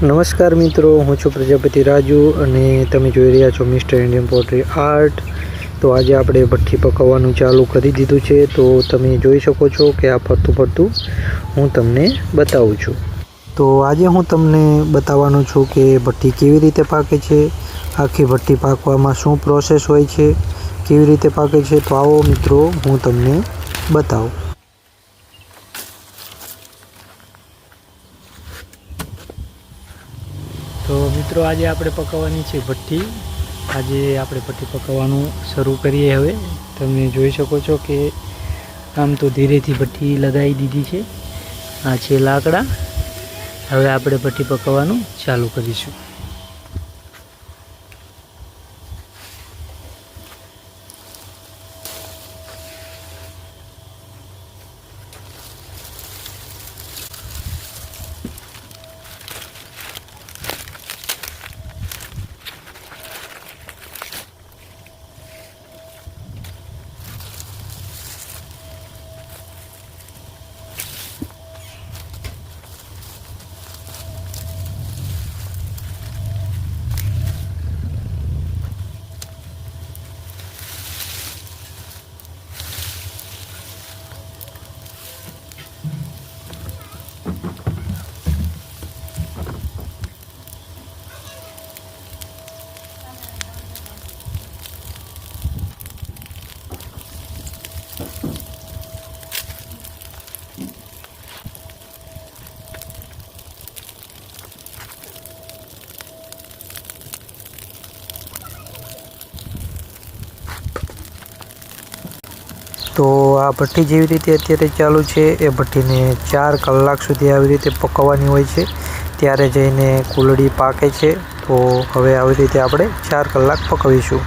નમસ્કાર મિત્રો, હું છું પ્રજાપતિ રાજુ અને તમે જોઈ રહ્યા છો મિસ્ટર ઇન્ડિયન પોટ્રી આર્ટ. તો આજે આપણે ભઠ્ઠી પકવવાનું ચાલુ કરી દીધું છે. તો તમે જોઈ શકો છો કે આ ફરતું ફરતું હું તમને બતાવું છું. તો આજે હું તમને બતાવવાનું છું કે ભઠ્ઠી કેવી રીતે પાકે છે, આખી ભઠ્ઠી પાકવામાં શું પ્રોસેસ હોય છે, કેવી રીતે પાકે છે. તો આવો મિત્રો, હું તમને બતાવું તો મિત્રો, આજે આપણે પકાવવાની છે ભઠ્ઠી. આજે આપણે ભઠ્ઠી પકાવવાનું શરૂ કરીએ હવે. તમે જોઈ શકો છો કે આમ તો ધીરેથી ભઠ્ઠી લગાવી દીધી છે. આ છે લાકડા. હવે આપણે ભઠ્ઠી પકાવવાનું ચાલુ કરીશું. તો આ ભઠ્ઠી જેવી રીતે અત્યારે ચાલુ છે એ ભઠ્ઠીને ચાર કલાક સુધી આવી રીતે પકવવાની હોય છે. ત્યારે જઈને કુલડી પાકે છે તો હવે આવી રીતે આપણે ચાર કલાક પકવીશું.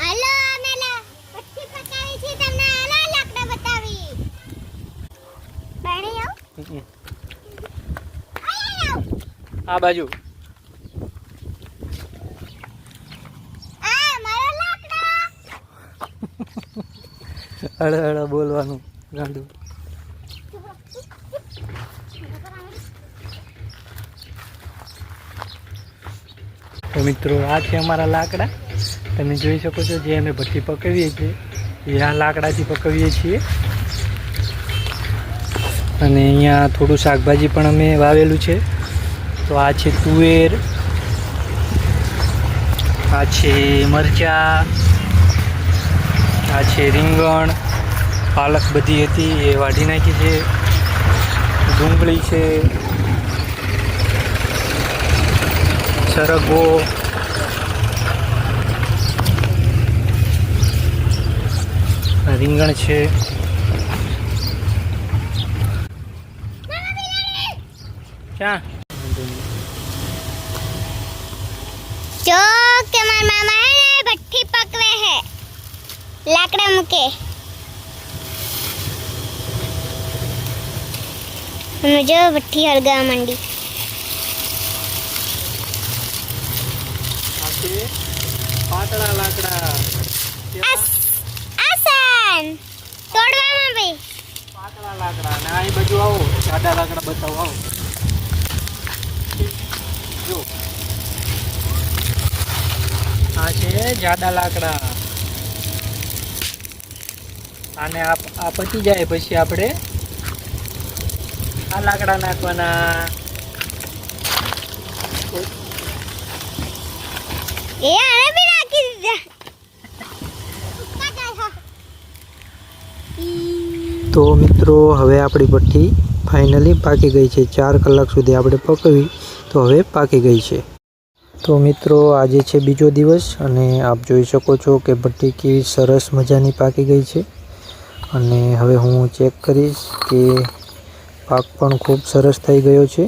આ અમેલા ભઠ્ઠી પકાવી છે તમને આલા લાકડા બતાવી પાણી આવ આય આવ આ બાજુ આ મારા લાકડા હળ હળ બોલવાનું. ગાંડું. તો મિત્રો, આ છે અમારા લાકડા. તમે જોઈ શકો છો જે અમે ભઠ્ઠી પકવીએ છીએ. એ આ લાકડાથી પકવીએ છીએ. અને અહીંયા થોડું શાકભાજી પણ અમે વાવેલું છે. તો આ છે તુવેર. આ છે મરચાં. આ છે રીંગણ. પાલક બધી હતી, એ વાઢી નાખી છે. ડુંગળી છે. સરગવો. રીંગણ છે. ક્યાં? જો કે મારા મામા ભઠ્ઠી પકવે હે લાકડા મૂકે. જો ભઠ્ઠી હળગાવા માંડી પાતળા લાકડા તોડવામાં પાતળા લાકડા ને આ બાજુ આવો સાદા લાકડા બતાવો આવો જો આ છે જાડા લાકડા આને આ પતી જાય પછી આપણે આ લાકડા નાખવાના. એ આને બી નાખી દીધા. તો મિત્રો હવે આપણી ભઠ્ઠી ફાઇનલી પાકી ગઈ છે. ચાર કલાક સુધી આપણે પકવી તો હવે પાકી ગઈ છે. તો મિત્રો આજે છે બીજો દિવસ અને આપ જોઈ શકો છો કે ભઠ્ઠી કેવી સરસ મજાની પાકી ગઈ છે. અને હવે હું ચેક કરીશ કે પાક પણ ખૂબ સરસ થઈ ગયો છે.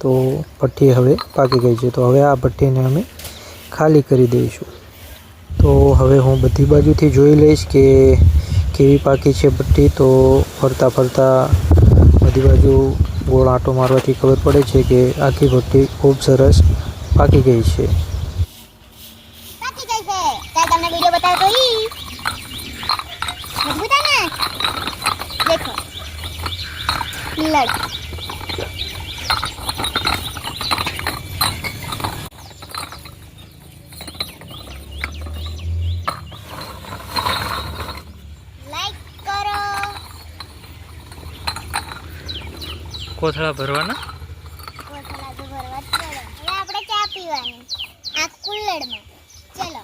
તો ભઠ્ઠી હવે પાકી ગઈ છે. તો હવે આ ભઠ્ઠીને અમે ખાલી કરી દઈશું. તો હવે હું બધી બાજુથી જોઈ લઈશ કે કેવી પાકી છે ભઠ્ઠી. તો ફરતા ફરતા બધી બાજુ ગોળ આંટો મારવાથી ખબર પડે છે કે આખી ભઠ્ઠી ખૂબ સરસ પાકી ગઈ છે પાકી ગઈ છે ચાલ તમને વિડિયો બતાવો તો ઈ કરો. કોથળા ભરવાના? કોથળા તો ભરવા જ પડે. હવે આપણે ચા પીવાની. આ કુલ્લડમાં ચલો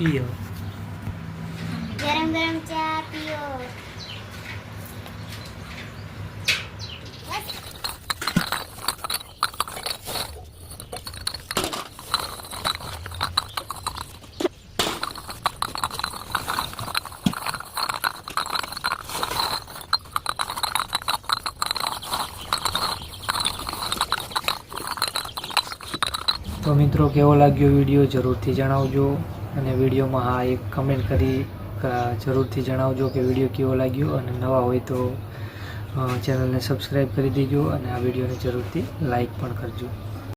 પીઓ. ગરમ ગરમ ચા પીઓ. તો મિત્રો કેવો લાગ્યો વીડિયો જરૂરથી જણાવજો. અને વિડીયોમાં હા એક કમેન્ટ કરી જરૂરથી જણાવજો કે વીડિયો કેવો લાગ્યો અને નવા હોય તો ચેનલને સબસ્ક્રાઈબ કરી દેજો અને આ વિડીયોને જરૂરથી લાઈક પણ કરજો.